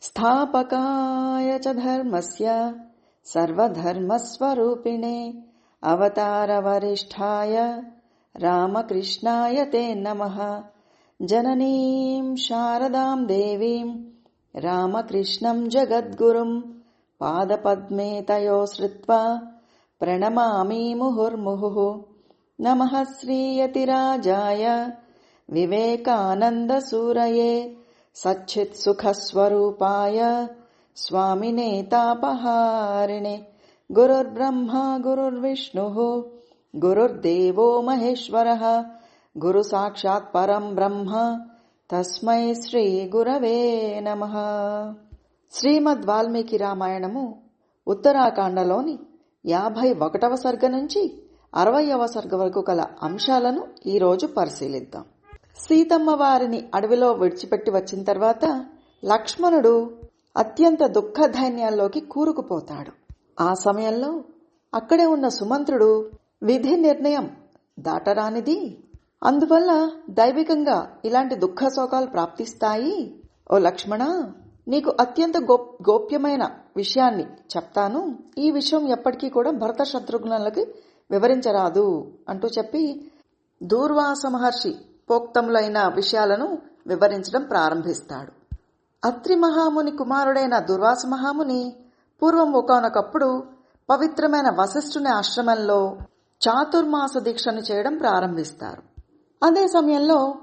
स्थापकाय च धर्मस्य सर्वधर्मस्वरूपिणे अवतारवरिष्ठाय रामकृष्णाय ते नमः। जननीम् शारदाम् देवीम् रामकृष्णम् जगद्गुरुम् पादपद्मे तयो श्रुत्वा प्रणमामि मुहुर्मुहुः। नमः श्रीयतिराजाय विवेकानन्दसूरये सच्चित्सुखस्वरूपाय स्वामिने तापहारिणे गुरुर्ब्रह्मा गुरुर्विष्णुः गुरुर्देवो महेश्वरः गुरुसाक्षात् परम् ब्रह्म తస్మై శ్రీ గురవే నమ శ్రీమద్ వాల్మీకి రామాయణము ఉత్తరాఖండలోని యాభై ఒకటవ సర్గ నుంచి అరవయవ సర్గ వరకు గల అంశాలను ఈరోజు పరిశీలిద్దాం సీతమ్మ వారిని అడవిలో విడిచిపెట్టి వచ్చిన తర్వాత లక్ష్మణుడు అత్యంత దుఃఖధైన్యాల్లోకి కూరుకుపోతాడు. ఆ సమయంలో అక్కడే ఉన్న సుమంత్రుడు విధి నిర్ణయం దాటరానిది. అందువల్ల దైవికంగా ఇలాంటి దుఃఖ శోకాలు ప్రాప్తిస్తాయి. ఓ లక్ష్మణ నీకు అత్యంత గోప్యమైన విషయాన్ని చెప్తాను. ఈ విషయం ఎప్పటికీ కూడా భరత శత్రుఘ్నులకి వివరించరాదు అంటూ చెప్పి దూర్వాస మహర్షి పోక్తములైన విషయాలను వివరించడం ప్రారంభిస్తాడు. అత్రి మహాముని కుమారుడైన దుర్వాస మహాముని పూర్వం ఒకనొకప్పుడు పవిత్రమైన వశిష్ఠుని ఆశ్రమంలో చాతుర్మాస దీక్షను చేయడం ప్రారంభిస్తారు. అదే సమయంలో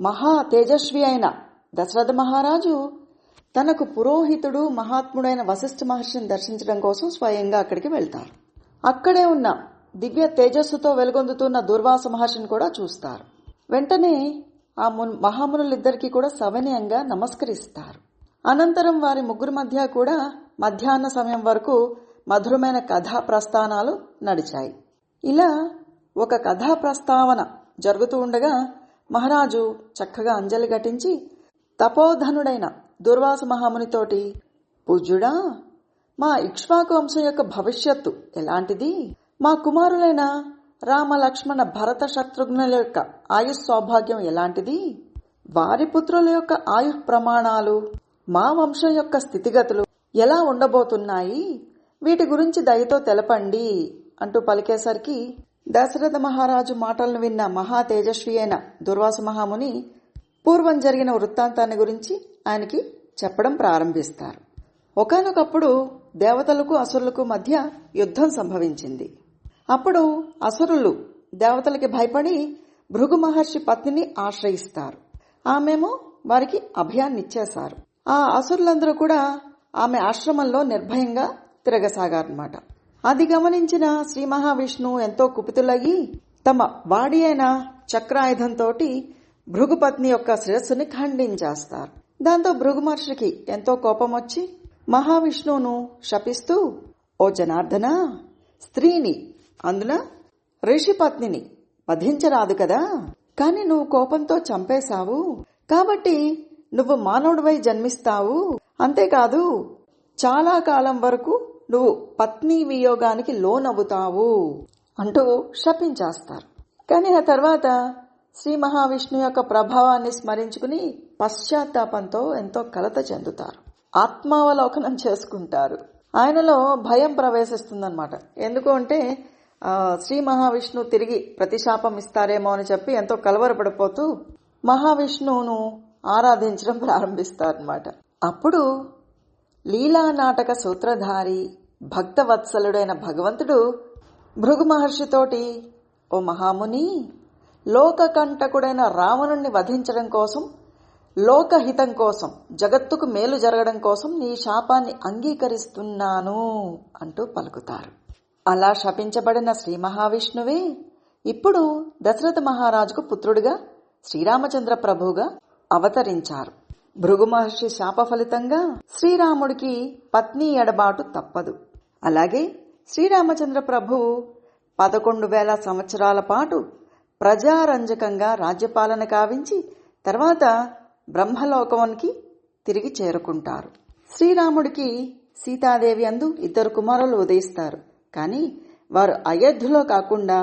మహా తేజస్వి అయిన దశరథ మహారాజు తనకు పురోహితుడు మహాత్ముడైన వశిష్ఠ మహర్షిని దర్శించడం కోసం స్వయంగా అక్కడికి వెళ్తారు. అక్కడే ఉన్న దివ్య తేజస్సుతో వెలుగొందుతున్న దుర్వాస మహర్షిని కూడా చూస్తారు. వెంటనే ఆ మహామునులిద్దరికీ కూడా సవనీయంగా నమస్కరిస్తారు. అనంతరం వారి ముగ్గురు మధ్య కూడా మధ్యాహ్న సమయం వరకు మధురమైన కథా ప్రస్థానాలు నడిచాయి. ఇలా ఒక కథా ప్రస్తావన జరుగుతూ ఉండగా మహారాజు చక్కగా అంజలి ఘటించి తపోధనుడైన దుర్వాస మహామునితోటి పూజ్యుడా మా ఇక్ష్వాకు వంశం యొక్క భవిష్యత్తు ఎలాంటిది? మా కుమారులైన రామ లక్ష్మణ భరత శత్రుఘ్నుల యొక్క ఆయుష్ సౌభాగ్యం ఎలాంటిది? వారి పుత్రుల యొక్క ఆయుష్ ప్రమాణాలు మా వంశం యొక్క స్థితిగతులు ఎలా ఉండబోతున్నాయి? వీటి గురించి దయతో తెలపండి అంటూ పలికేసరికి దశరథ మహారాజు మాటలను విన్న మహా తేజస్వి అయిన దుర్వాస మహాముని పూర్వం జరిగిన వృత్తాంతాన్ని గురించి ఆయనకి చెప్పడం ప్రారంభిస్తారు. ఒకనొకప్పుడు దేవతలకు అసురులకు మధ్య యుద్ధం సంభవించింది. అప్పుడు అసురులు దేవతలకి భయపడి భృగు మహర్షి పత్నిని ఆశ్రయిస్తారు. ఆమెమో వారికి అభయాన్నిచ్చేశారు. ఆ అసురులందరూ కూడా ఆమె ఆశ్రమంలో నిర్భయంగా తిరగసాగారన్నమాట. అది గమనించిన శ్రీ మహావిష్ణువు ఎంతో కుపితులయ్యి తమ వాడి అయిన చక్రాయుధంతో భృగుపత్ని యొక్క శిరస్సుని ఖండించేస్తారు. దాంతో భృగు మహర్షికి ఎంతో కోపం వచ్చి మహావిష్ణువును శపిస్తూ ఓ జనార్దన స్త్రీని అందున ఋషిపత్నిని వధించరాదు కదా కాని నువ్వు కోపంతో చంపేశావు కాబట్టి నువ్వు మానవుడివై జన్మిస్తావు. అంతేకాదు చాలా కాలం వరకు నువ్వు పత్ని వియోగానికి లోనవుతావు. అంటూ శపించేస్తారు. కానీ ఆ తర్వాత శ్రీ మహావిష్ణు యొక్క ప్రభావాన్ని స్మరించుకుని పశ్చాత్తాపంతో ఎంతో కలత చెందుతారు. ఆత్మావలోకనం చేసుకుంటారు. ఆయనలో భయం ప్రవేశిస్తుందన్నమాట. ఎందుకు అంటే శ్రీ మహావిష్ణు తిరిగి ప్రతిశాపం ఇస్తారేమో అని చెప్పి ఎంతో కలవరపడిపోతూ మహావిష్ణువును ఆరాధించడం ప్రారంభిస్తారనమాట అప్పుడు లీలా నాటక సూత్రధారి భక్తవత్సలుడైన భగవంతుడు భృగు మహర్షితోటి ఓ మహాముని లోకకంటకుడైన రావణుణ్ణి వధించడం కోసం లోకహితం కోసం జగత్తుకు మేలు జరగడం కోసం నీ శాపాన్ని అంగీకరిస్తున్నాను అంటూ పలుకుతారు. అలా శపించబడిన శ్రీ మహావిష్ణువే ఇప్పుడు దశరథ మహారాజుకు పుత్రుడిగా శ్రీరామచంద్ర ప్రభువుగా అవతరించారు. భృగు మహర్షి శాప ఫలితంగా శ్రీరాముడికి పత్ని ఎడబాటు తప్పదు. అలాగే శ్రీరామచంద్ర ప్రభువు పదకొండు వేల సంవత్సరాల పాటు ప్రజారంజకంగా రాజ్యపాలన కావించి తర్వాత బ్రహ్మలోకమునికి తిరిగి చేరుకుంటారు. శ్రీరాముడికి సీతాదేవి అందు ఇద్దరు కుమారులు ఉదయిస్తారు. కానీ వారు అయోధ్యలో కాకుండా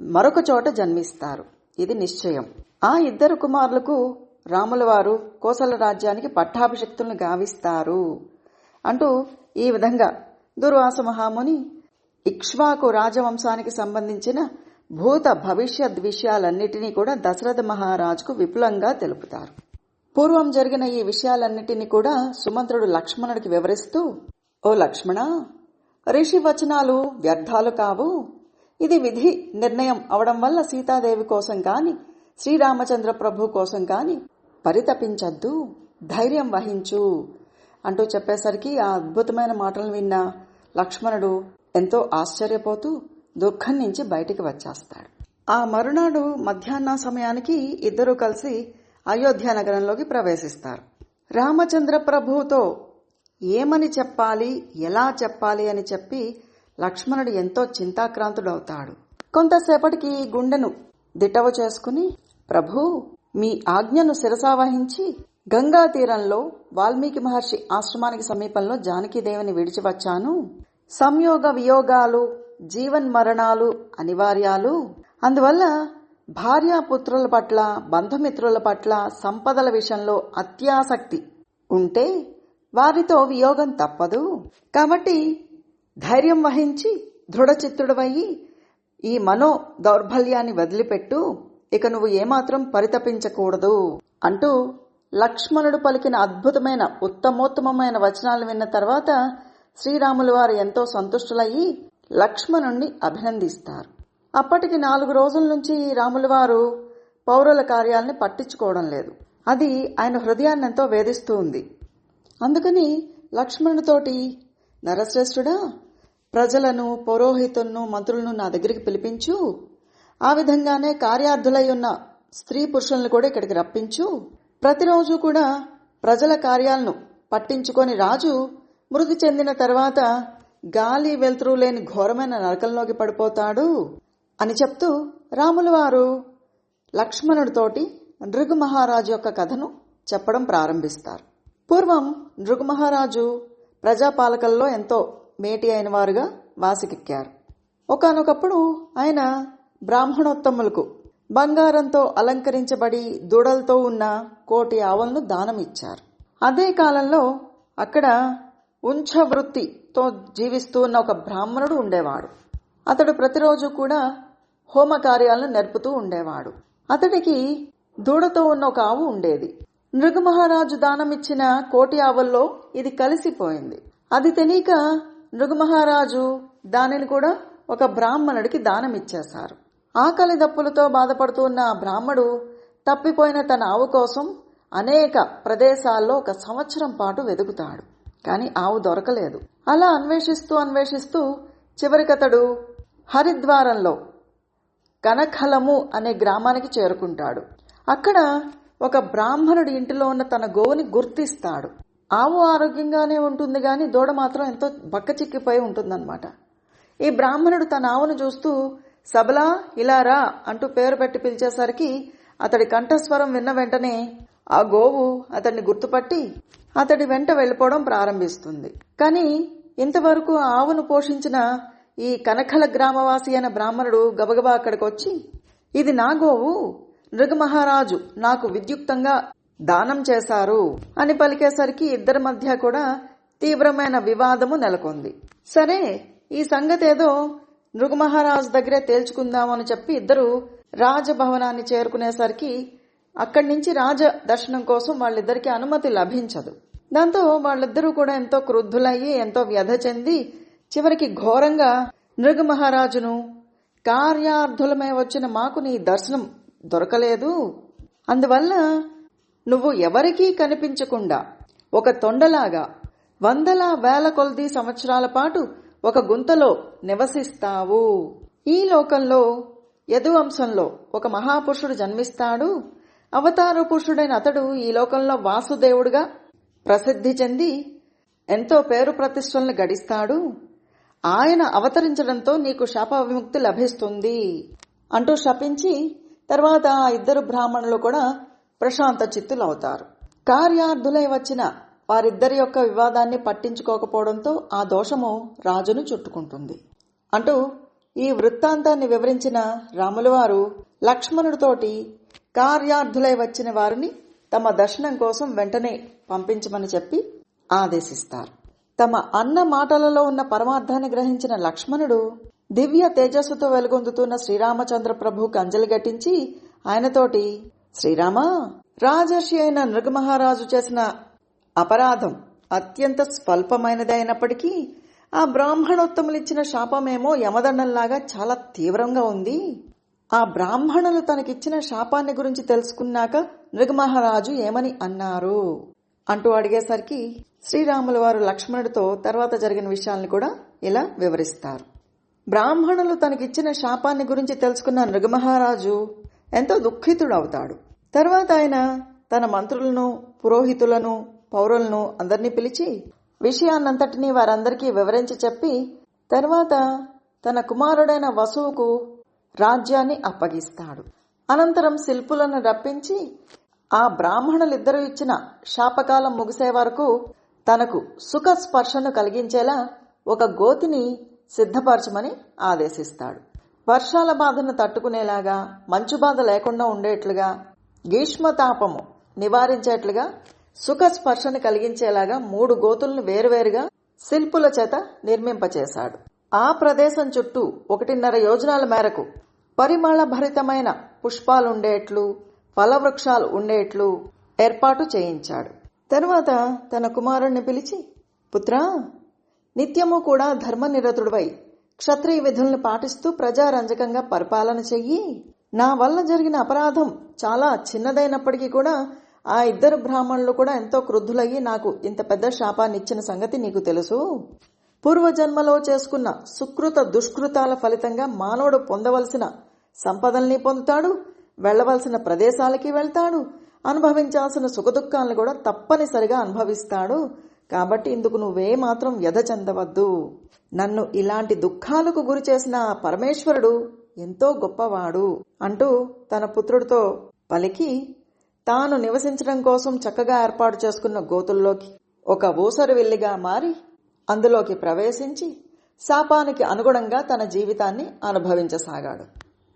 మరొక చోట జన్మిస్తారు. ఇది నిశ్చయం. ఆ ఇద్దరు కుమారులకు రాముల వారు కోసల రాజ్యానికి పట్టాభిషక్తులను గావిస్తారు అంటూ ఈ విధంగా దుర్వాస మహాముని ఇక్ష్వాకు రాజవంశానికి సంబంధించిన భూత భవిష్యత్ విషయాలన్నిటినీ కూడా దశరథ మహారాజుకు విపులంగా తెలుపుతారు. పూర్వం జరిగిన ఈ విషయాలన్నిటినీ కూడా సుమంత్రుడు లక్ష్మణుడికి వివరిస్తూ ఓ లక్ష్మణ ఋషి వచనాలు వ్యర్థాలు కావు. ఇది విధి నిర్ణయం అవడం వల్ల సీతాదేవి కోసం కాని శ్రీరామచంద్ర ప్రభు కోసం కాని పరితపించద్దు. ధైర్యం వహించు. అంటూ చెప్పేసరికి ఆ అద్భుతమైన మాటలు విన్న లక్ష్మణుడు ఎంతో ఆశ్చర్యపోతూ దుఃఖం నుంచి బయటికి వచ్చేస్తాడు. ఆ మరునాడు మధ్యాహ్న సమయానికి ఇద్దరూ కలిసి అయోధ్య నగరంలోకి ప్రవేశిస్తారు. రామచంద్ర ప్రభువుతో ఏమని చెప్పాలి? ఎలా చెప్పాలి? అని చెప్పి లక్ష్మణుడు ఎంతో చింతాక్రాంతుడవుతాడు. కొంతసేపటికి గుండెను దిటవ చేసుకుని ప్రభు మీ ఆజ్ఞను శిరసావహించి గంగా తీరంలో వాల్మీకి మహర్షి ఆశ్రమానికి సమీపంలో జానకీదేవిని విడిచి వచ్చాను. సంయోగ వియోగాలు జీవన్ మరణాలు అనివార్యాలు. అందువల్ల భార్యాపుత్రుల పట్ల బంధుమిత్రుల పట్ల సంపదల విషయంలో అత్యాసక్తి ఉంటే వారితో వియోగం తప్పదు. కాబట్టి ధైర్యం వహించి దృఢచిత్తుడవయ్యి ఈ మనో దౌర్బల్యాన్ని వదిలిపెట్టు. ఇక నువ్వు ఏమాత్రం పరితపించకూడదు అంటూ లక్ష్మణుడు పలికిన అద్భుతమైన ఉత్తమోత్తమమైన వచనాలు విన్న తర్వాత శ్రీరాములు వారు ఎంతో సంతుష్టులయ్యి లక్ష్మణుణ్ణి అభినందిస్తారు. అప్పటికి నాలుగు రోజుల నుంచి రాములు వారు పౌరుల కార్యాలని పట్టించుకోవడం లేదు. అది ఆయన హృదయాన్ని ఎంతో వేధిస్తూ ఉంది. అందుకని లక్ష్మణుతోటి నరశ్రేష్ఠుడా ప్రజలను పౌరోహితులను మంత్రులను నా దగ్గరికి పిలిపించు. ఆ విధంగానే కార్యార్థులై ఉన్న స్త్రీ పురుషులను కూడా ఇక్కడికి రప్పించు. ప్రతిరోజు కూడా ప్రజల కార్యాలను పట్టించుకొని రాజు మృతి చెందిన తర్వాత గాలి వెలుతురు లేని ఘోరమైన నరకంలోకి పడిపోతాడు అని చెప్తూ రాముల వారు లక్ష్మణుడితోటి నృగు మహారాజు యొక్క కథను చెప్పడం ప్రారంభిస్తారు. పూర్వం నృగుమహారాజు ప్రజాపాలకల్లో ఎంతో మేటి అయిన వారుగా వాసికెక్కారు. ఒకనొకప్పుడు ఆయన బ్రాహ్మణోత్తములకు బంగారంతో అలంకరించబడి దూడలతో ఉన్న కోటి ఆవులను దానం ఇచ్చారు అదే కాలంలో అక్కడ ఉంచ వృత్తితో జీవిస్తూ ఉన్న ఒక బ్రాహ్మణుడు ఉండేవాడు. అతడు ప్రతిరోజు కూడా హోమ కార్యాలను నేర్పుతూ ఉండేవాడు. అతడికి దూడతో ఉన్న ఒక ఆవు ఉండేది. నృగమహారాజు దానమిచ్చిన కోటి ఆవుల్లో ఇది కలిసిపోయింది. అది తెలియక నృగమహారాజు దానిని కూడా ఒక బ్రాహ్మణుడికి దానమిచ్చేశారు. ఆకలి దప్పులతో బాధపడుతున్న బ్రాహ్మడు తప్పిపోయిన తన ఆవు కోసం అనేక ప్రదేశాల్లో ఒక సంవత్సరం పాటు వెతుకుతాడు కానీ ఆవు దొరకలేదు. అలా అన్వేషిస్తూ అన్వేషిస్తూ చివరికతడు హరిద్వారంలో కనఖలము అనే గ్రామానికి చేరుకుంటాడు. అక్కడ ఒక బ్రాహ్మణుడి ఇంటిలో ఉన్న తన గోవుని గుర్తిస్తాడు. ఆవు ఆరోగ్యంగానే ఉంటుంది గాని దూడ మాత్రం ఎంతో బక్కచిక్కిపోయి ఉంటుందన్నమాట. ఈ బ్రాహ్మణుడు తన ఆవును చూస్తూ సబలా ఇలా రా అంటూ పేరు పెట్టి పిలిచేసరికి అతడి కంఠస్వరం విన్న వెంటనే ఆ గోవు అతన్ని గుర్తుపట్టి అతడి వెంట వెళ్ళిపోవడం ప్రారంభిస్తుంది. కానీ ఇంతవరకు ఆవును పోషించిన ఈ కనకల గ్రామవాసి అయిన బ్రాహ్మణుడు గబగబా అక్కడికి వచ్చి ఇది నా గోవు నృగమహారాజు నాకు విద్యుక్తంగా దానం చేశారు అని పలికేసరికి ఇద్దరి మధ్య కూడా తీవ్రమైన వివాదము నెలకొంది. సరే ఈ సంగతి ఏదో నృగమహారాజు దగ్గరే తేల్చుకుందామని చెప్పి ఇద్దరు రాజభవనాన్ని చేరుకునేసరికి అక్కడి నుంచి రాజ దర్శనం కోసం వాళ్ళిద్దరికి అనుమతి లభించదు. దాంతో వాళ్ళిద్దరూ కూడా ఎంతో క్రుద్ధులయ్యి ఎంతో వ్యధ చెంది చివరికి ఘోరంగా నృగమహారాజును కార్యార్థులమై వచ్చిన మాకు నీ దర్శనం దొరకలేదు. అందువల్ల నువ్వు ఎవరికీ కనిపించకుండా ఒక తొండలాగా వందల వేల కొలది సంవత్సరాల పాటు ఒక గుంతలో నివసిస్తావు. ఈ లోకంలో యదువంశంలో ఒక మహాపురుషుడు జన్మిస్తాడు. అవతార పురుషుడైన అతడు ఈ లోకంలో వాసుదేవుడుగా ప్రసిద్ధి చెంది ఎంతో పేరు ప్రతిష్టలను గడిస్తాడు. ఆయన అవతరించడంతో నీకు శాప విముక్తి లభిస్తుంది. అంటూ శపించి తర్వాత ఆ ఇద్దరు బ్రాహ్మణులు కూడా ప్రశాంత చిత్తులవుతారు. కార్యార్థులై వచ్చిన వారిద్దరి యొక్క వివాదాన్ని పట్టించుకోకపోవడంతో ఆ దోషము రాజును చుట్టుకుంటుంది. అంటూ ఈ వృత్తాంతాన్ని వివరించిన రాములవారు లక్ష్మణుడితోటి కార్యార్థులై వచ్చిన వారిని తమ దర్శనం కోసం వెంటనే పంపించమని చెప్పి ఆదేశిస్తారు. తమ అన్న మాటలలో ఉన్న పరమార్థాన్ని గ్రహించిన లక్ష్మణుడు దివ్య తేజస్సుతో వెలుగొందుతున్న శ్రీరామచంద్ర ప్రభు అంజలి ఘటించి ఆయనతోటి శ్రీరామ రాజర్షి అయిన నృగమహారాజు చేసిన అపరాధం అత్యంత స్వల్పమైనది అయినప్పటికీ ఆ బ్రాహ్మణోత్తములిచ్చిన శాపమేమో యమదండంలాగా చాలా తీవ్రంగా ఉంది. ఆ బ్రాహ్మణులు తనకిచ్చిన శాపాన్ని గురించి తెలుసుకున్నాక నృగమహారాజు ఏమని అన్నారు? అంటూ అడిగేసరికి శ్రీరాముల వారు లక్ష్మణుడితో తర్వాత జరిగిన విషయాలను కూడా ఇలా వివరిస్తారు. బ్రాహ్మణులు తనకిచ్చిన శాపాన్ని గురించి తెలుసుకున్న నృగమహారాజు ఎంతో దుఃఖితుడవుతాడు. తర్వాత ఆయన తన మంత్రులను పురోహితులను పౌరులను అందరినీ పిలిచి విషయాన్నంతటినీ వారందరికీ వివరించి చెప్పి తర్వాత తన కుమారుడైన వసువుకు రాజ్యాన్ని అప్పగిస్తాడు. అనంతరం శిల్పులను రప్పించి ఆ బ్రాహ్మణులిద్దరూ ఇచ్చిన శాపకాలం ముగిసే వరకు తనకు సుఖ స్పర్శను కలిగించేలా ఒక గోతిని సిద్ధపరచమని ఆదేశిస్తాడు. వర్షాల బాధను తట్టుకునేలాగా మంచు బాధ లేకుండా ఉండేట్లుగా గ్రీష్మతాపము నివారించేట్లుగా సుఖ స్పర్శను కలిగించేలాగా మూడు గోతులను వేరువేరుగా శిల్పుల చేత నిర్మింపచేశాడు. ఆ ప్రదేశం చుట్టూ ఒకటిన్నర యోజనాల మేరకు పరిమళ భరితమైన పుష్పాలుండేట్లు ఫలవృక్షాలు ఉండేట్లు ఏర్పాటు చేయించాడు. తరువాత తన కుమారుణ్ణి పిలిచి పుత్రా నిత్యము కూడా ధర్మనిరతుడివై క్షత్రియ విధుల్ని పాటిస్తూ ప్రజారంజకంగా పరిపాలన చెయ్యి. నా వల్ల జరిగిన అపరాధం చాలా చిన్నదైనప్పటికీ కూడా ఆ ఇద్దరు బ్రాహ్మణులు కూడా ఎంతో క్రుద్ధులయ్యి నాకు ఇంత పెద్ద శాపాన్ని ఇచ్చిన సంగతి నీకు తెలుసు. పూర్వజన్మలో చేసుకున్న సుకృత దుష్కృతాల ఫలితంగా మానవుడు పొందవలసిన సంపదల్ని పొందుతాడు వెళ్ళవలసిన ప్రదేశాలకి వెళ్తాడు అనుభవించాల్సిన సుఖదుఖాలను కూడా తప్పనిసరిగా అనుభవిస్తాడు. కాబట్టి ఇందుకు నువ్వే మాత్రం వ్యధ చెందవద్దు. నన్ను ఇలాంటి దుఃఖాలకు గురి చేసిన పరమేశ్వరుడు ఎంతో గొప్పవాడు అంటూ తన పుత్రుడితో పలికి తాను నివసించడం కోసం చక్కగా ఏర్పాటు చేసుకున్న గోతుల్లోకి ఒక ఊసరు విల్లిగా మారి అందులోకి ప్రవేశించి శాపానికి అనుగుణంగా తన జీవితాన్ని అనుభవించసాగాడు.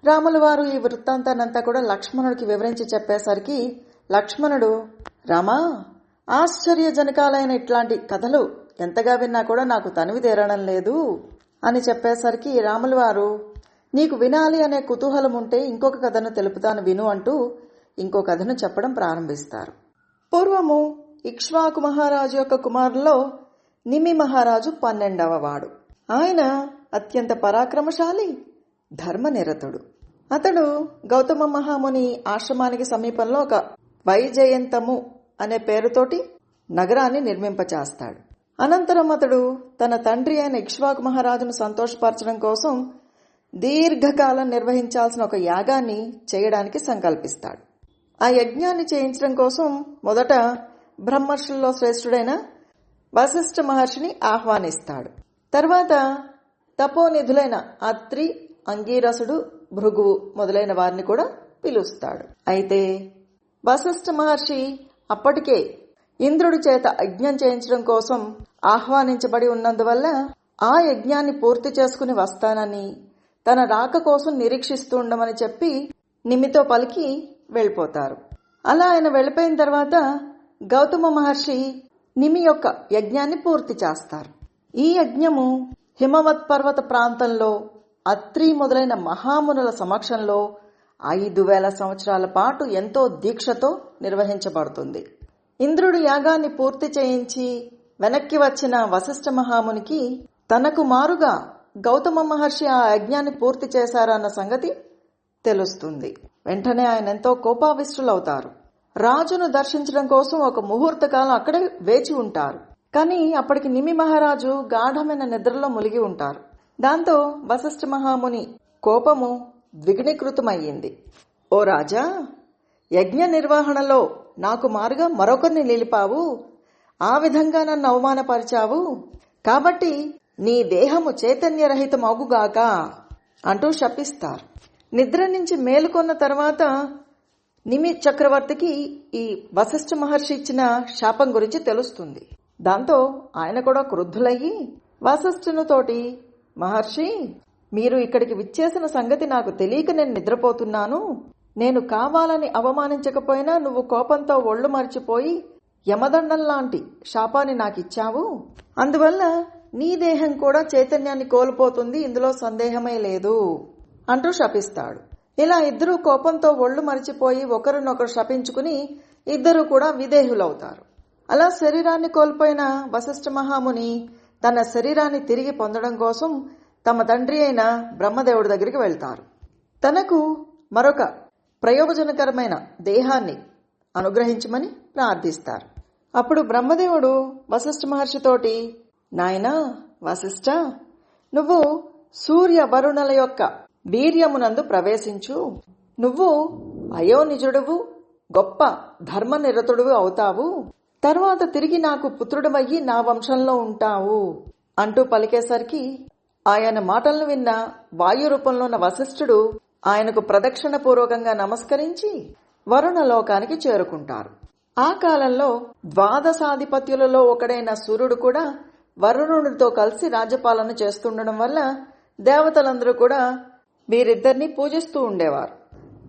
రాముల వారు ఈ వృత్తాంతాన్నంతా కూడా లక్ష్మణుడికి వివరించి చెప్పేసరికి లక్ష్మణుడు రామా ఆశ్చర్యజనకాలైన ఇట్లాంటి కథలు ఎంతగా విన్నా కూడా నాకు తనివి తీరడం లేదు అని చెప్పేసరికి రాములు వారు నీకు వినాలి అనే కుతూహలం ఉంటే ఇంకొక కథను తెలుపుతాను విను అంటూ ఇంకో కథను చెప్పడం ప్రారంభిస్తారు. పూర్వము ఇక్ష్వాకు మహారాజు యొక్క కుమారుల్లో నిమి మహారాజు పన్నెండవ వాడు. ఆయన అత్యంత పరాక్రమశాలి ధర్మనిరతుడు. అతడు గౌతమ మహాముని ఆశ్రమానికి సమీపంలో ఒక వైజయంతము అనే పేరుతోటి నగరాన్ని నిర్మింపచేస్తాడు. అనంతరం అతడు తన తండ్రి అయిన ఇక్ష్వాక్ మహారాజును సంతోషపరచడం కోసం దీర్ఘకాలం నిర్వహించాల్సిన ఒక యాగాన్ని చేయడానికి సంకల్పిస్తాడు. ఆ యజ్ఞాన్ని చేయించడం కోసం మొదట బ్రహ్మర్షుల్లో శ్రేష్ఠుడైన వశిష్ఠ మహర్షిని ఆహ్వానిస్తాడు. తర్వాత తపోనిధులైన అత్రి అంగీరసుడు భృగువు మొదలైన వారిని కూడా పిలుస్తాడు. అయితే వశిష్ఠ మహర్షి అప్పటికే ఇంద్రుడి చేత యజ్ఞం చేయించడం కోసం ఆహ్వానించబడి ఉన్నందువల్ల ఆ యజ్ఞాన్ని పూర్తి చేసుకుని వస్తానని తన రాక కోసం నిరీక్షిస్తూ ఉండమని చెప్పి నిమితో పలికి వెళ్ళిపోతారు. అలా ఆయన వెళ్ళిపోయిన తర్వాత గౌతమ మహర్షి నిమి యొక్క యజ్ఞాన్ని పూర్తి చేస్తారు. ఈ యజ్ఞము హిమవత్ పర్వత ప్రాంతంలో అత్రి మొదలైన మహామునుల సమక్షంలో ఐదు వేల సంవత్సరాల పాటు ఎంతో దీక్షతో నిర్వహించబడుతుంది. ఇంద్రుడు యాగాన్ని పూర్తి చేయించి వెనక్కి వచ్చిన వశిష్ఠ మహామునికి తనకు మారుగా గౌతమ మహర్షి ఆ యజ్ఞాన్ని పూర్తి చేశారన్న సంగతి తెలుస్తుంది. వెంటనే ఆయన ఎంతో కోపావిష్ఠులవుతారు రాజును దర్శించడం కోసం ఒక ముహూర్త కాలం అక్కడే వేచి ఉంటారు. కానీ అప్పటికి నిమి మహారాజు గాఢమైన నిద్రలో మునిగి ఉంటారు. దాంతో వశిష్ఠ మహాముని కోపము ద్విగుణీకృతమయ్యింది. ఓ రాజా యజ్ఞ నిర్వహణలో నాకు మారుగా మరొకరిని నిలిపావు. ఆ విధంగా నన్ను అవమానపరిచావు. కాబట్టి నీ దేహము చైతన్యరహితమగుగాక అంటూ శపిస్తారు. నిద్ర నుంచి మేలుకొన్న తర్వాత నిమిత్ చక్రవర్తికి ఈ వశిష్ఠ మహర్షి ఇచ్చిన శాపం గురించి తెలుస్తుంది. దాంతో ఆయన కూడా క్రుద్ధులయ్యి వశిష్ఠునితోటి మహర్షి మీరు ఇక్కడికి విచ్చేసిన సంగతి నాకు తెలియక నేను నిద్రపోతున్నాను. నేను కావాలని అవమానించకపోయినా నువ్వు కోపంతో ఒళ్ళు మర్చిపోయి యమదండం లాంటి శాపాన్ని నాకిచ్చావు? అందువల్ల నీ దేహం కూడా చైతన్యాన్ని కోల్పోతుంది ఇందులో సందేహమే లేదు అంటూ శపిస్తాడు. ఇలా ఇద్దరూ కోపంతో ఒళ్ళు మరిచిపోయి ఒకరినొకరు శపించుకుని ఇద్దరు కూడా విదేహులవుతారు. అలా శరీరాన్ని కోల్పోయిన వశిష్ఠ మహాముని తన శరీరాన్ని తిరిగి పొందడం కోసం తమ తండ్రి అయిన బ్రహ్మదేవుడి దగ్గరికి వెళ్తారు. తనకు మరొక ప్రయోజనకరమైన దేహాన్ని అనుగ్రహించమని ప్రార్థిస్తారు. అప్పుడు బ్రహ్మదేవుడు వశిష్ఠ మహర్షితోటి నాయనా వశిష్ఠ నువ్వు సూర్య వరుణల యొక్క వీర్యమునందు ప్రవేశించు. నువ్వు అయోనిజుడువు గొప్ప ధర్మనిరతుడువు అవుతావు. తర్వాత తిరిగి నాకు పుత్రుడమయ్యి నా వంశంలో ఉంటావు. అంటూ పలికేసరికి ఆయన మాటలను విన్న వాయు రూపంలో ఉన్న వశిష్ఠుడు ఆయనకు ప్రదక్షిణ పూర్వకంగా నమస్కరించి వరుణ లోకానికి చేరుకుంటారు. ఆ కాలంలో ద్వాదశాధిపత్యులలో ఒకడైన సూర్యుడు కూడా వరుణుడితో కలిసి రాజ్యపాలన చేస్తుండడం వల్ల దేవతలందరూ కూడా వీరిద్దరిని పూజిస్తూ ఉండేవారు.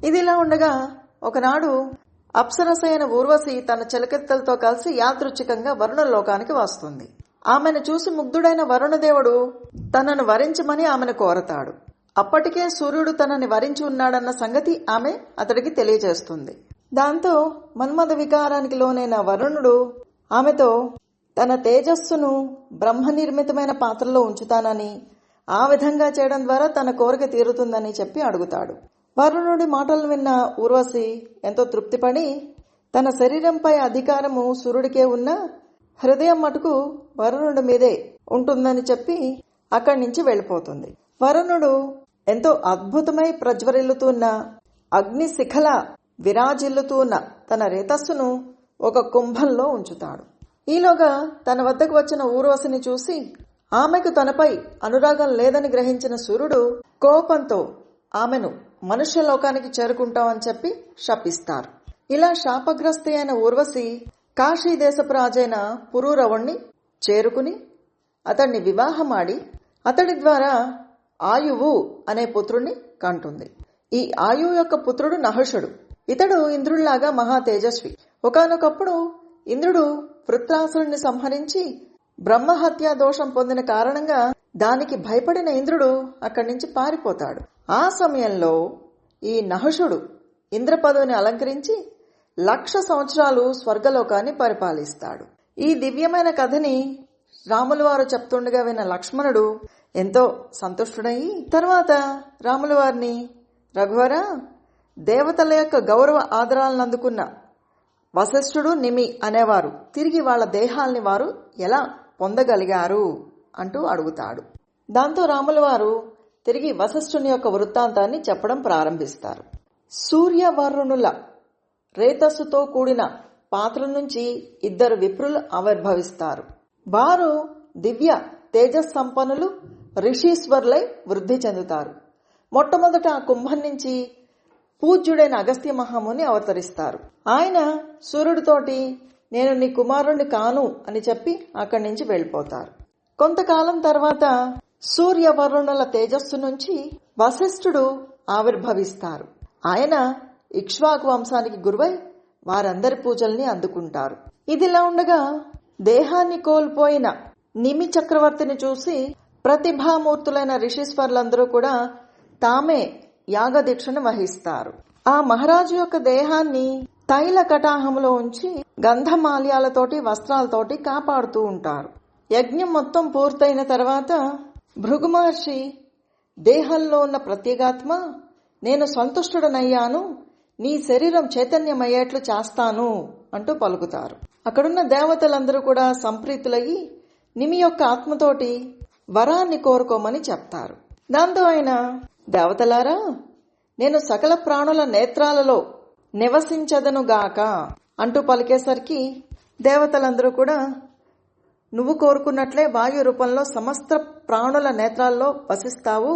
ఇదిలా ఉండగా ఒకనాడు అప్సరసైన ఊర్వశి తన చిలకెత్తలతో కలిసి యాదృచ్ఛికంగా వరుణ లోకానికి వస్తుంది. ఆమెను చూసి ముగ్ధుడైన వరుణదేవుడు తనను వరించమని ఆమెను కోరతాడు. అప్పటికే సూర్యుడు తనని వరించి ఉన్నాడన్న సంగతి ఆమె అతడికి తెలియజేస్తుంది. దాంతో మన్మథ వికారానికి లోనైన వరుణుడు ఆమెతో తన తేజస్సును బ్రహ్మ నిర్మితమైన పాత్రలో ఉంచుతానని ఆ విధంగా చేయడం ద్వారా తన కోరిక తీరుతుందని చెప్పి అడుగుతాడు. వరుణుడి మాటలు విన్న ఊర్వశి ఎంతో తృప్తిపడి తన శరీరంపై అధికారము సూర్యుడికే ఉన్న హృదయం మటుకు వరుణుడి మీదే ఉంటుందని చెప్పి అక్కడి నుంచి వెళ్ళిపోతుంది. వరుణుడు ఎంతో అద్భుతమై ప్రజ్వరిల్లుతున్న అగ్ని శిఖల విరాజిల్లుతూ ఉన్న తన రేతస్సును ఒక కుంభంలో ఉంచుతాడు. ఈలోగా తన వద్దకు వచ్చిన ఊర్వశిని చూసి ఆమెకు తనపై అనురాగం లేదని గ్రహించిన సూర్యుడు కోపంతో ఆమెను మనుష్య లోకానికి చేరుకుంటామని చెప్పి శపిస్తారు. ఇలా శాపగ్రస్తి అయిన ఊర్వశి కాశీ దేశపు రాజైన పురూరవుణ్ణి చేరుకుని అతన్ని వివాహమాడి అతడి ద్వారా ఆయువు అనే పుత్రుణ్ణి కంటుంది. ఈ ఆయువు యొక్క పుత్రుడు నహర్షుడు. ఇతడు ఇంద్రుడిలాగా మహా తేజస్వి. ఒకనొకప్పుడు ఇంద్రుడు వృత్రాసురుణ్ణి సంహరించి బ్రహ్మహత్యా దోషం పొందిన కారణంగా దానికి భయపడిన ఇంద్రుడు అక్కడి నుంచి పారిపోతాడు. ఆ సమయంలో ఈ నహుషుడు ఇంద్ర పదవిని అలంకరించి లక్ష సంవత్సరాలు స్వర్గలోకాన్ని పరిపాలిస్తాడు. ఈ దివ్యమైన కథని రాములు వారు చెప్తుండగా విన్న లక్ష్మణుడు ఎంతో సంతుష్టుడయి తర్వాత రాములు వారిని రఘువర దేవతల యొక్క గౌరవ ఆదరాలను అందుకున్న వశిష్ఠుడు నిమి అనేవారు. తిరిగి వాళ్ళ దేహాల్ని వారు ఎలా పొందగలిగారు? అంటూ అడుగుతాడు. దాంతో రాముల వారు తిరిగి వశిష్ఠుని యొక్క వృత్తాంతాన్ని చెప్పడం ప్రారంభిస్తారు. సూర్యవరుణుల రేతస్సుతో కూడిన పాత్ర నుంచి ఇద్దరు విప్రులు ఆవిర్భవిస్తారు. వారు దివ్య తేజస్సంపన్నులు రిషీశ్వర్లై వృద్ధి చెందుతారు. మొట్టమొదట ఆ కుంభం నుంచి పూజ్యుడైన అగస్త్య మహాముని అవతరిస్తారు. ఆయన సూర్యుడితోటి నేను నీ కుమారుణ్ణి కాను అని చెప్పి అక్కడి నుంచి వెళ్ళిపోతారు. కొంతకాలం తర్వాత సూర్యవరుణుల తేజస్సు నుంచి వశిష్ఠుడు ఆవిర్భవిస్తారు. ఆయన ఇక్ష్వాకు వంశానికి గురువై వారందరి పూజల్ని అందుకుంటారు. ఇదిలా ఉండగా దేహాన్ని కోల్పోయిన నిమి చక్రవర్తిని చూసి ప్రతిభామూర్తులైన రిషీశ్వర్లందరూ కూడా తామే యాగదీక్షను వహిస్తారు. ఆ మహారాజు యొక్క దేహాన్ని తైల కటాహంలో ఉంచి గంధమాల్యాలతోటి వస్త్రాలతోటి కాపాడుతూ ఉంటారు. యజ్ఞం మొత్తం పూర్తయిన తర్వాత భృగు మహర్షి దేహంలో ఉన్న ప్రత్యేగాత్మ నేను సంతుష్టుడనయ్యాను నీ శరీరం చైతన్యమయ్యేట్లు చేస్తాను అంటూ పలుకుతారు. అక్కడున్న దేవతలందరూ కూడా సంప్రీతులయ్యి నిమి యొక్క ఆత్మతోటి వరాన్ని కోరుకోమని చెప్తారు. దాంతో ఆయన దేవతలారా నేను సకల ప్రాణుల నేత్రాలలో నివసించదనుగాక అంటూ పలికేసరికి దేవతలందరూ కూడా నువ్వు కోరుకున్నట్లే వాయు రూపంలో సమస్త ప్రాణుల నేత్రాల్లో వసిస్తావు.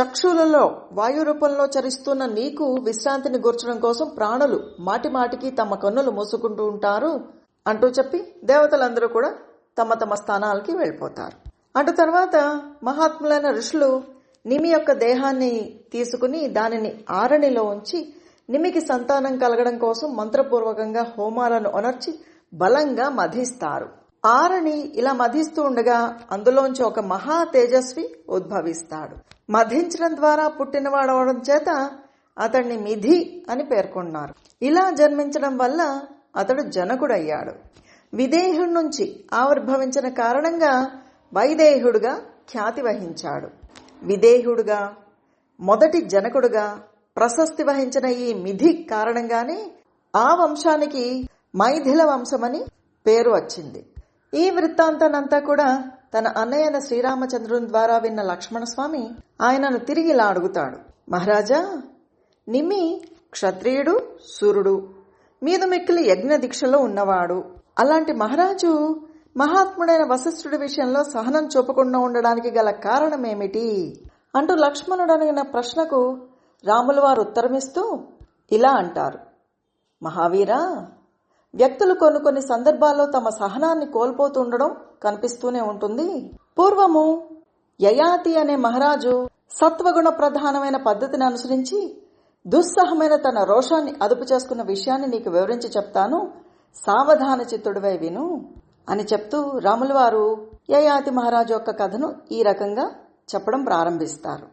చక్షులలో వాయు రూపంలో చరిస్తున్న నీకు విశ్రాంతిని గుర్చడం కోసం ప్రాణులు మాటి మాటికి తమ కన్నులు మూసుకుంటూ ఉంటారు అంటూ చెప్పి దేవతలందరూ కూడా తమ తమ స్థానాలకి వెళ్ళిపోతారు. అటు తర్వాత మహాత్ములైన ఋషులు నిమి యొక్క దేహాన్ని తీసుకుని దానిని ఆరణిలో ఉంచి నిమికి సంతానం కలగడం కోసం మంత్రపూర్వకంగా హోమాలను అనర్చి బలంగా మధిస్తారు. ఆరణి ఇలా మధిస్తూ ఉండగా అందులోంచి ఒక మహా తేజస్వి ఉద్భవిస్తాడు. మధించడం ద్వారా పుట్టినవాడవడం చేత అతన్ని మిధి అని పేర్కొన్నారు. ఇలా జన్మించడం వల్ల అతడు జనకుడయ్యాడు. విదేహుడి నుంచి ఆవిర్భవించిన కారణంగా వైదేహుడుగా ఖ్యాతి వహించాడు. విదేహుడుగా మొదటి జనకుడుగా ప్రశస్తి వహించిన ఈ మిధి కారణంగానే ఆ వంశానికి మైథిల వంశమని పేరు వచ్చింది. ఈ వృత్తాంతనంతా కూడా తన అన్నయ్యన శ్రీరామచంద్రుని ద్వారా విన్న లక్ష్మణస్వామి ఆయనను తిరిగి ఇలా అడుగుతాడు. మహారాజా నిమి క్షత్రియుడు సూర్యుడు మీద మిక్కిలి యజ్ఞ దీక్షలో ఉన్నవాడు. అలాంటి మహారాజు మహాత్ముడైన వశిష్ఠుడి విషయంలో సహనం చూపకుండా ఉండడానికి గల కారణమేమిటి అంటూ లక్ష్మణుడు అడిగిన ప్రశ్నకు రాముల వారు ఉత్తరమిస్తూ ఇలా అంటారు. మహావీరా వ్యక్తులు కొన్ని కొన్ని సందర్భాల్లో తమ సహనాన్ని కోల్పోతుండడం కనిపిస్తూనే ఉంటుంది. పూర్వము యయాతి అనే మహారాజు సత్వగుణ ప్రధానమైన పద్ధతిని అనుసరించి దుస్సహమైన తన రోషాన్ని అదుపు చేసుకున్న విషయాన్ని నీకు వివరించి చెప్తాను. సావధాన చిత్తుడివై విను అని చెప్తూ రాముల వారు యయాతి మహారాజు యొక్క కథను ఈ రకంగా చెప్పడం ప్రారంభిస్తారు.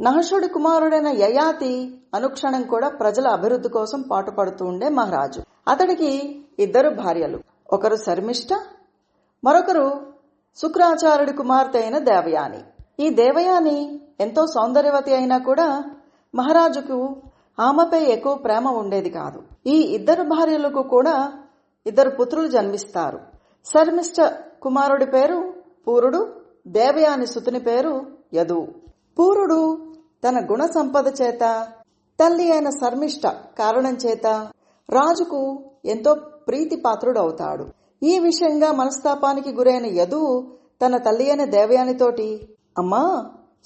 నహషుడి కుమారుడైన యయాతి అనుక్షణం కూడా ప్రజల అభివృద్ధి కోసం పాటుపడుతూ ఉండే మహారాజు. అతడికి ఇద్దరు భార్యలు. ఒకరు శర్మిష్ట మరొకరు శుక్రాచార్యుడి కుమార్తె అయిన దేవయాని. ఈ దేవయాని ఎంతో సౌందర్యవతి అయినా కూడా మహారాజుకు ఆమెపై ఎక్కువ ప్రేమ ఉండేది కాదు. ఈ ఇద్దరు భార్యలకు కూడా ఇద్దరు పుత్రులు జన్మిస్తారు. శర్మిష్ట కుమారుడి పేరు పూరుడు దేవయాని సుతుని పేరు యదు. పూరుడు తన గుణ సంపద చేత తల్లి అయిన శర్మిష్ట కారణం చేత రాజుకు ఎంతో ప్రీతిపాత్రుడవుతాడు. ఈ విషయంగా మనస్తాపానికి గురైన యదువు తన తల్లి అయిన దేవయానితోటి అమ్మా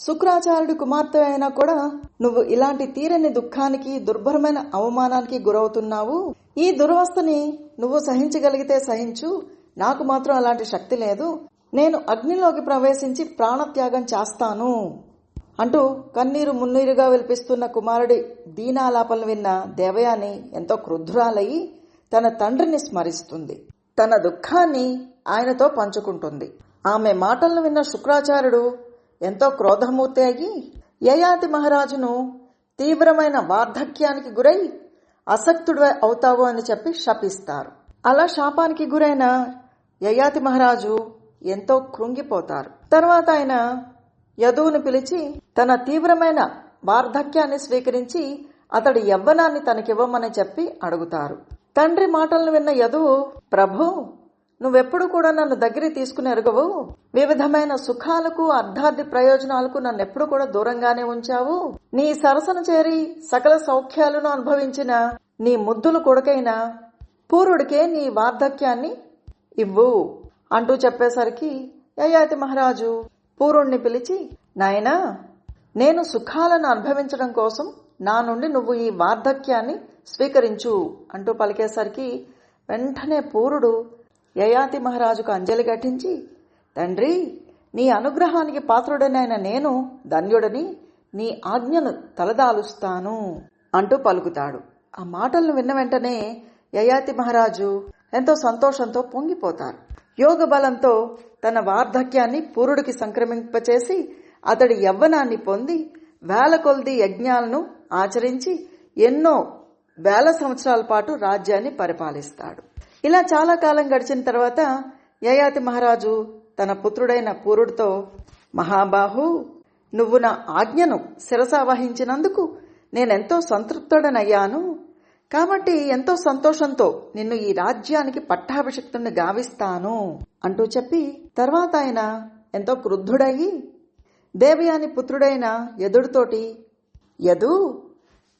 శుక్రాచార్యుడి కుమార్తె అయినా కూడా నువ్వు ఇలాంటి తీరని దుఃఖానికి దుర్భరమైన అవమానానికి గురవుతున్నావు. ఈ దురవస్థని నువ్వు సహించగలిగితే సహించు. నాకు మాత్రం అలాంటి శక్తి లేదు. నేను అగ్నిలోకి ప్రవేశించి ప్రాణత్యాగం చేస్తాను. అంటూ కన్నీరు మున్నీరుగా విలిపిస్తున్న కుమారుడి దీనాలాపలు విన్న దేవయాని ఎంతో క్రుద్ధురాలయ్యి తన తండ్రిని స్మరిస్తుంది. తన దుఃఖాన్ని ఆయనతో పంచుకుంటుంది. ఆమె మాటలను విన్న శుక్రాచార్యుడు ఎంతో క్రోధమూర్తి అయ్యి యయాతి మహారాజును తీవ్రమైన వార్ధక్యానికి గురై అసక్తుడు అవుతావు అని చెప్పి శపిస్తారు. అలా శాపానికి గురైన యయాతి మహారాజు ఎంతో కృంగిపోతారు. తర్వాత ఆయన యదువును పిలిచి తన తీవ్రమైన వార్ధక్యాన్ని స్వీకరించి అతడి యవ్వనాన్ని తనకివ్వమని చెప్పి అడుగుతారు. తండ్రి మాటలను విన్న యదువు ప్రభు నువ్వెప్పుడు కూడా నన్ను దగ్గర తీసుకుని ఎరగవు. వివిధమైన సుఖాలకు అర్ధార్థి ప్రయోజనాలకు నన్ను ఎప్పుడు కూడా దూరంగానే ఉంచావు. నీ సరసన చేరి సకల సౌఖ్యాలను అనుభవించిన నీ ముద్దులు కొడుకైన పూరుడికే నీ వార్ధక్యాన్ని ఇవ్వు అంటూ చెప్పేసరికి యయాతి మహారాజు పూరుణ్ణి పిలిచి నాయనా నేను సుఖాలను అనుభవించడం కోసం నా నుండి నువ్వు ఈ వార్ధక్యాన్ని స్వీకరించు అంటూ పలికేసరికి వెంటనే పూరుడు యయాతి మహారాజుకు అంజలి ఘటించి తండ్రి నీ అనుగ్రహానికి పాత్రుడనైన నేను ధన్యుడని నీ ఆజ్ఞను తలదాలుస్తాను అంటూ పలుకుతాడు. ఆ మాటలను విన్న వెంటనే యయాతి మహారాజు ఎంతో సంతోషంతో పొంగిపోతారు. యోగ బలంతో తన వార్ధక్యాన్ని పూరుడికి సంక్రమింపచేసి అతడి యవ్వనాన్ని పొంది వేల కొలది యజ్ఞాలను ఆచరించి ఎన్నో వేల సంవత్సరాల పాటు రాజ్యాన్ని పరిపాలిస్తాడు. ఇలా చాలా కాలం గడిచిన తర్వాత యయాతి మహారాజు తన పుత్రుడైన పూరుడితో మహాబాహు నువ్వు నా ఆజ్ఞను శిరస వహించినందుకు నేనెంతో సంతృప్తుడనయ్యాను. కాబట్టి ఎంతో సంతోషంతో నిన్ను ఈ రాజ్యానికి పట్టాభిషిక్తుని గావిస్తాను అంటూ చెప్పి తర్వాత ఆయన ఎంతో క్రుద్ధుడయ్యి దేవయాని పుత్రుడైన యదుడితోటి యదు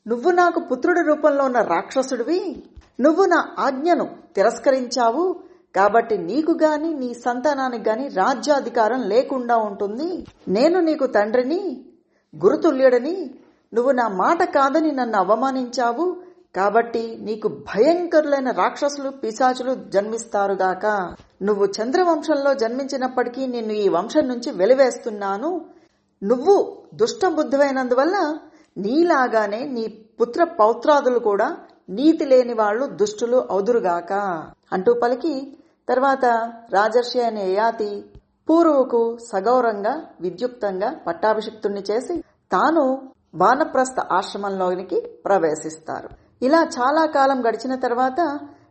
నువ్వు నాకు పుత్రుడి రూపంలో ఉన్న రాక్షసుడివి నువ్వు నా ఆజ్ఞను తిరస్కరించావు కాబట్టి నీకు గాని నీ సంతానానికి గాని రాజ్యాధికారం లేకుండా ఉంటుంది. నేను నీకు తండ్రిని గురుతుల్యుడని నువ్వు నా మాట కాదని నన్ను అవమానించావు కాబట్టి నీకు భయంకరులైన రాక్షసులు పిశాచులు జన్మిస్తారుగాక నువ్వు చంద్రవంశంలో జన్మించినప్పటికీ నిన్ను ఈ వంశం నుంచి వెలివేస్తున్నాను. నువ్వు దుష్టబుద్ధువైనందువల్ల నీలాగానే నీ పుత్ర పౌత్రాదులు కూడా నీతి లేని వాళ్ళు దుష్టులు అవుదురుగాక అంటూ పలికి తర్వాత రాజర్షి అనే యాతి పూర్వకు సగౌరంగా విద్యుక్తంగా పట్టాభిషిక్తుణ్ణి చేసి తాను వానప్రస్థ ఆశ్రమంలోనికి ప్రవేశిస్తారు. ఇలా చాలా కాలం గడిచిన తర్వాత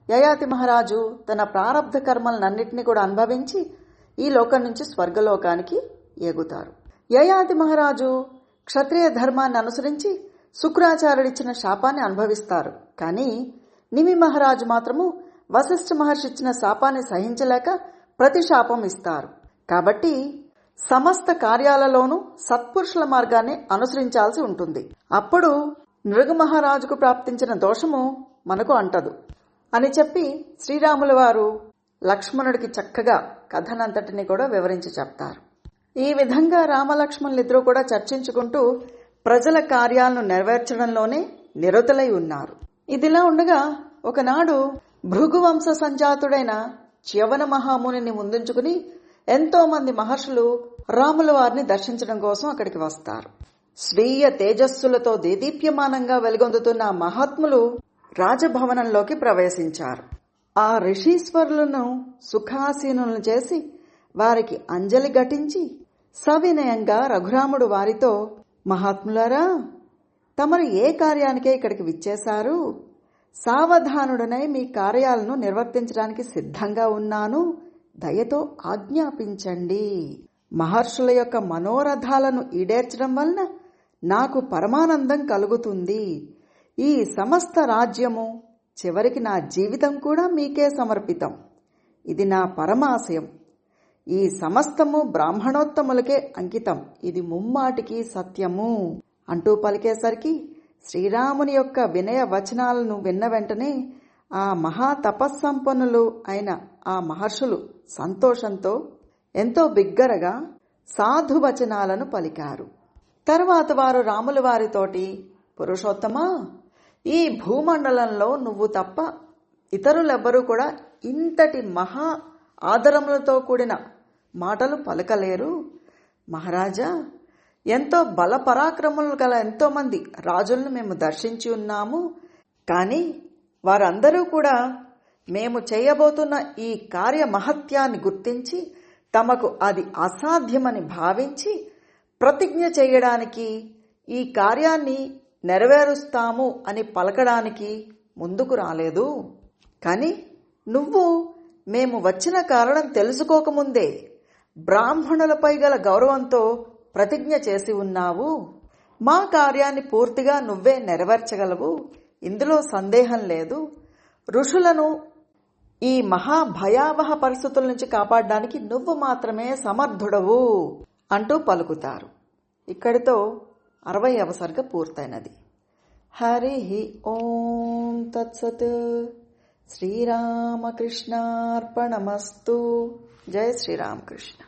యయాతి మహారాజు తన ప్రారంధ కర్మలన్నింటినీ కూడా అనుభవించి ఈ లోకం నుంచి స్వర్గలోకానికి ఎగుతారు యయాతి మహారాజు క్షత్రియ ధర్మాన్ని అనుసరించి శుక్రాచార్యుడిచ్చిన శాపాన్ని అనుభవిస్తారు. కానీ నిమి మహారాజు మాత్రము వశిష్ఠ మహర్షి ఇచ్చిన శాపాన్ని సహించలేక ప్రతిశాపం ఇస్తారు. కాబట్టి సమస్త కార్యాలలోనూ సత్పురుషుల మార్గాన్ని అనుసరించాల్సి ఉంటుంది. అప్పుడు నృగమహారాజుకు ప్రాప్తించిన దోషము మనకు అంటదు. అని చెప్పి శ్రీరాముల వారు లక్ష్మణుడికి చక్కగా కథనంతటిని కూడా వివరించి చెప్తారు. ఈ విధంగా రామలక్ష్మణులిద్దరూ కూడా చర్చించుకుంటూ ప్రజల కార్యాలను నెరవేర్చడంలోనే నిరతులై ఉన్నారు. ఇదిలా ఉండగా ఒకనాడు భృగువంశ సంజాతుడైన చ్యవన మహామునిని ముందుంచుకుని ఎంతో మంది మహర్షులు రాముల వారిని దర్శించడం కోసం అక్కడికి వస్తారు. స్వీయ తేజస్సులతో దేదీప్యమానంగా వెలుగొందుతున్న మహాత్ములు రాజభవనంలోకి ప్రవేశించారు. ఆ ఋషీశ్వరులను సుఖాసీనులను చేసి వారికి అంజలి ఘటించి సవినయంగా రఘురాముడు వారితో మహాత్ములారా తమరు ఏ కార్యానికే ఇక్కడికి విచ్చేశారు? సావధానుడనై మీ కార్యాలను నిర్వర్తించడానికి సిద్ధంగా ఉన్నాను. దయతో ఆజ్ఞాపించండి. మహర్షుల యొక్క మనోరథాలను ఈడేర్చడం వలన నాకు పరమానందం కలుగుతుంది. ఈ సమస్త రాజ్యము చివరికి నా జీవితం కూడా మీకే సమర్పితం. ఇది నా పరమాశయం. ఈ సమస్తము బ్రాహ్మణోత్తములకే అంకితం. ఇది ముమ్మాటికి సత్యము. అంటూ పలికేసరికి శ్రీరాముని యొక్క వినయ వచనాలను విన్న వెంటనే ఆ మహా తపస్సంపన్నులు అయిన ఆ మహర్షులు సంతోషంతో ఎంతో బిగ్గరగా సాధువచనాలను పలికారు. తర్వాత వారు రాముల వారితోటి పురుషోత్తమా ఈ భూమండలంలో నువ్వు తప్ప ఇతరులెవ్వరూ కూడా ఇంతటి మహా ఆదరములతో కూడిన మాటలు పలకలేరు. మహారాజా ఎంతో బలపరాక్రములు గల ఎంతోమంది రాజులను మేము దర్శించి ఉన్నాము. కానీ వారందరూ కూడా మేము చేయబోతున్న ఈ కార్య మహత్యాన్ని గుర్తించి తమకు అది అసాధ్యమని భావించి ప్రతిజ్ఞ చేయడానికి ఈ కార్యాన్ని నెరవేరుస్తాము అని పలకడానికి ముందుకు రాలేదు. కానీ నువ్వు మేము వచ్చిన కారణం తెలుసుకోకముందే బ్రాహ్మణులపై గల గౌరవంతో ప్రతిజ్ఞ చేసి ఉన్నావు. మా కార్యాన్ని పూర్తిగా నువ్వే నెరవేర్చగలవు. ఇందులో సందేహం లేదు. ఋషులను ఈ మహా భయావహ పరిస్థితుల నుంచి కాపాడడానికి నువ్వు మాత్రమే సమర్థుడవు. అంటూ పలుకుతారు. ఇక్కడితో అరవై అవసర్గ పూర్తయినది. హరి ఓం తత్సత్. శ్రీరామకృష్ణార్పణమస్తు. జయ శ్రీరామకృష్ణ.